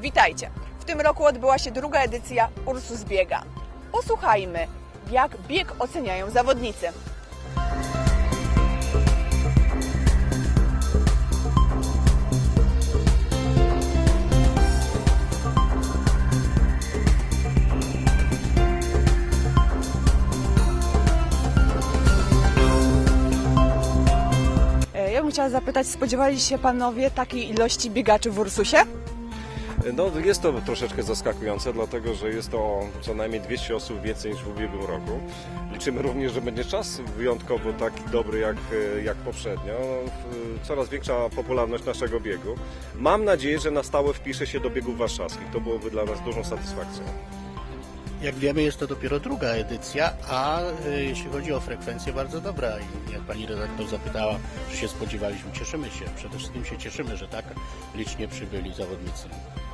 Witajcie! W tym roku odbyła się druga edycja Ursus Biega. Posłuchajmy, jak bieg oceniają zawodnicy. E, Ja bym chciała zapytać, spodziewali się panowie takiej ilości biegaczy w Ursusie? No, jest to troszeczkę zaskakujące, dlatego że jest to co najmniej 200 osób więcej niż w ubiegłym roku. Liczymy również, że będzie czas wyjątkowo taki dobry jak, e, jak poprzednio. Coraz większa popularność naszego biegu. Mam nadzieję, że na stałe wpisze się do biegów warszawskich. To byłoby dla nas dużą satysfakcją. Jak wiemy, jest to dopiero druga edycja, a y, jeśli chodzi o frekwencję, bardzo dobra. I jak pani redaktor zapytała, czy się spodziewaliśmy, cieszymy się. Przede wszystkim się cieszymy, że tak licznie przybyli zawodnicy.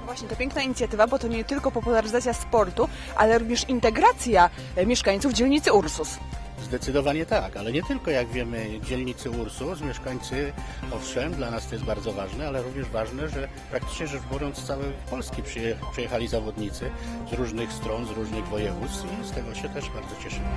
Właśnie, to piękna inicjatywa, bo to nie tylko popularyzacja sportu, ale również integracja e, mieszkańców dzielnicy Ursus. Zdecydowanie tak, ale nie tylko jak wiemy dzielnicy Ursus, mieszkańcy, owszem, dla nas to jest bardzo ważne, ale również ważne, że praktycznie rzecz biorąc z całej Polski przyje, przyjechali zawodnicy z różnych stron, z różnych województw i z tego się też bardzo cieszymy.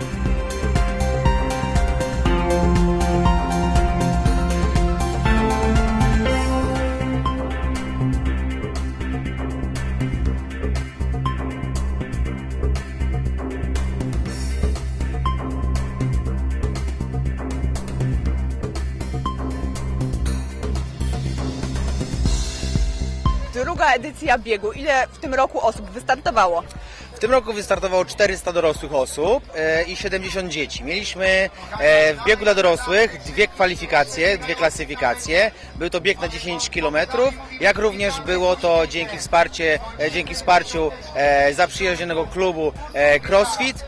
Druga edycja biegu. Ile w tym roku osób wystartowało? W tym roku wystartowało 400 dorosłych osób e, i 70 dzieci. Mieliśmy e, w biegu dla dorosłych dwie kwalifikacje, dwie klasyfikacje. Był to bieg na 10 km, jak również było to dzięki, wsparcie, e, dzięki wsparciu zaprzyjaźnionego klubu CrossFit.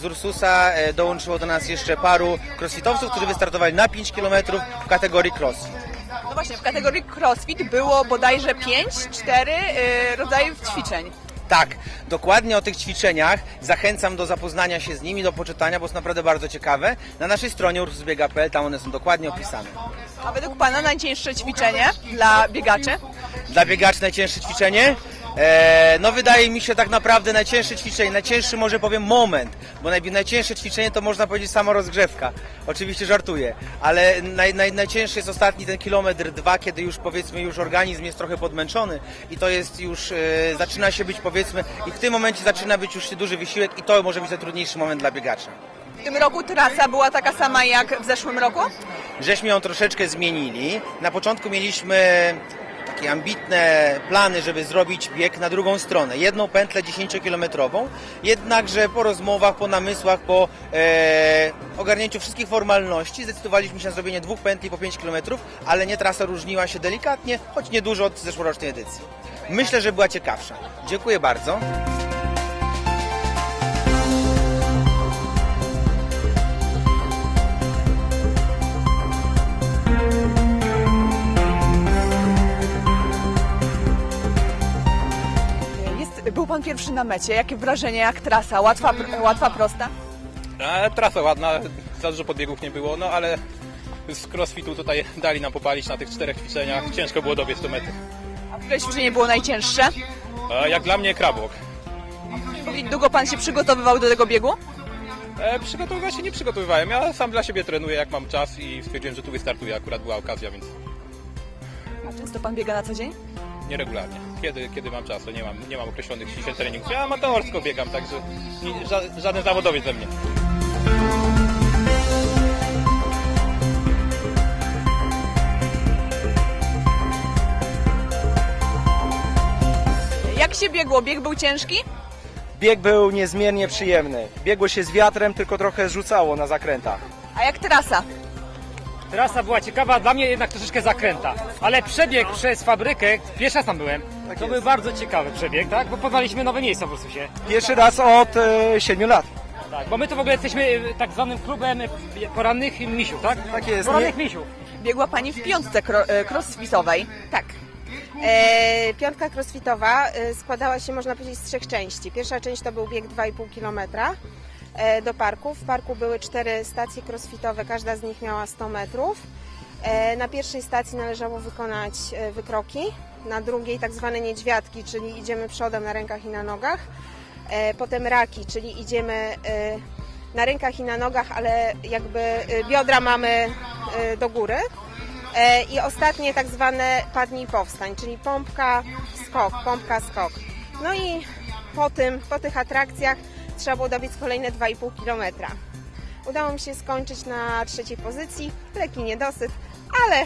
Z Ursusa dołączyło do nas jeszcze paru crossfitowców, którzy wystartowali na 5 km w kategorii crossfit. No właśnie, w kategorii crossfit było bodajże 5, 4 y, rodzajów ćwiczeń. Tak, dokładnie o tych ćwiczeniach zachęcam do zapoznania się z nimi, do poczytania, bo są naprawdę bardzo ciekawe. Na naszej stronie ursusbiega.pl tam one są dokładnie opisane. A według Pana najcięższe ćwiczenie dla biegaczy? Dla biegaczy najcięższe ćwiczenie? E, no wydaje mi się tak naprawdę najcięższe ćwiczenie, najcięższy może powiem moment, bo naj, najcięższe ćwiczenie to można powiedzieć sama rozgrzewka. Oczywiście żartuję, ale naj, naj, najcięższy jest ostatni ten kilometr dwa, kiedy już powiedzmy już organizm jest trochę podmęczony i to jest już, e, zaczyna się być powiedzmy i w tym momencie zaczyna być już duży wysiłek i to może być najtrudniejszy moment dla biegacza. W tym roku trasa była taka sama jak w zeszłym roku? żeśmy ją troszeczkę zmienili. Na początku mieliśmy takie ambitne plany, żeby zrobić bieg na drugą stronę. Jedną pętlę 10-kilometrową, jednakże po rozmowach, po namysłach, po e, ogarnięciu wszystkich formalności zdecydowaliśmy się na zrobienie dwóch pętli po 5 km, ale nie trasa różniła się delikatnie, choć niedużo od zeszłorocznej edycji. Myślę, że była ciekawsza. Dziękuję bardzo. Pan pierwszy na mecie. Jakie wrażenia, jak trasa? Łatwa, pr- łatwa prosta? E, trasa ładna, za dużo podbiegów nie było, no ale z crossfitu tutaj dali nam popalić na tych czterech ćwiczeniach. Ciężko było dobiec do mety. A które ćwiczenie było najcięższe? E, jak dla mnie krabok. I długo Pan się przygotowywał do tego biegu? E, przygotowywać się nie przygotowywałem. Ja sam dla siebie trenuję jak mam czas i stwierdziłem, że tu wystartuję. Akurat była okazja, więc A często Pan biega na co dzień? nieregularnie. Kiedy, kiedy mam czas, to nie mam, nie mam określonych ściśle treningów. Ja amatorsko biegam, także nie, ża- żaden zawodowiec ze mnie. Jak się biegło? Bieg był ciężki? Bieg był niezmiernie przyjemny. Biegło się z wiatrem, tylko trochę rzucało na zakrętach. A jak trasa? Trasa była ciekawa, dla mnie jednak troszeczkę zakręta. Ale przebieg przez fabrykę, pierwszy raz tam byłem, to był bardzo ciekawy przebieg, tak? Bo poznaliśmy nowe miejsca w Ursusie. Pierwszy raz od e, 7 lat. Tak, bo my to w ogóle jesteśmy e, tak zwanym klubem porannych misiów, tak? Tak jest. Porannych misiów. Biegła Pani w piątce kro- e, crossfitowej. Tak. E, piątka crossfitowa e, składała się, można powiedzieć, z trzech części. Pierwsza część to był bieg 2,5 km e, do parku. W parku były cztery stacje crossfitowe, każda z nich miała 100 metrów. E, na pierwszej stacji należało wykonać e, wykroki na drugiej tak zwane niedźwiadki, czyli idziemy przodem na rękach i na nogach. E, Potem raki, czyli idziemy e, na rękach i na nogach, ale jakby e, biodra mamy e, do góry. E, I ostatnie tak zwane padnij powstań, czyli pompka, skok, pompka, skok. No i po tym, po tych atrakcjach trzeba było dobiec kolejne 2,5 kilometra. Udało mi się skończyć na trzeciej pozycji, lekki niedosyt, ale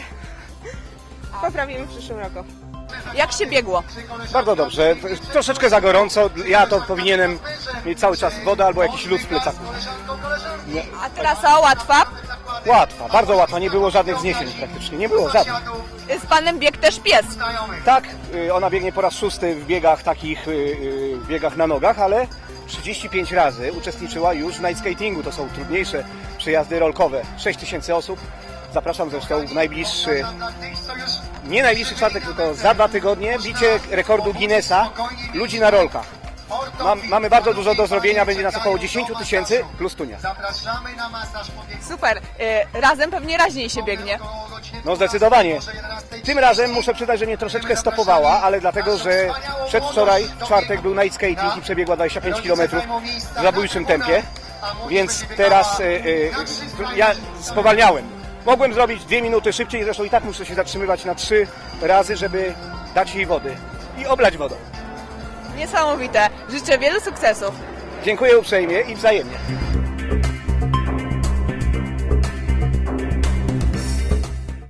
poprawimy w przyszłym roku. Jak się biegło? Bardzo dobrze. Troszeczkę za gorąco. Ja to powinienem mieć cały czas wodę albo jakiś lód w plecaku. A trasa łatwa? Łatwa, bardzo łatwa. Nie było żadnych zniesień praktycznie. Nie było żadnych. Z panem bieg też pies. Tak, y, ona biegnie po raz szósty w biegach takich, y, y, w biegach na nogach, ale 35 razy uczestniczyła już w night skatingu. To są trudniejsze przejazdy rolkowe. 6 tysięcy osób. Zapraszam zresztą w najbliższy, nie najbliższy czwartek, tylko za dwa tygodnie, bicie rekordu Guinnessa ludzi na rolkach. Mam, mamy bardzo dużo do zrobienia, będzie nas około 10 tysięcy plus tunia. Super. Y, Razem pewnie raźniej się biegnie. No zdecydowanie. Tym razem muszę przyznać, że mnie troszeczkę stopowała, ale dlatego, że przedwczoraj, w czwartek był night skating i przebiegła 25 km w zabójczym tempie, więc teraz y, y, ja spowalniałem. Mogłem zrobić dwie minuty szybciej, zresztą i tak muszę się zatrzymywać na trzy razy, żeby dać jej wody i oblać wodą. Niesamowite. Życzę wielu sukcesów. Dziękuję uprzejmie i wzajemnie.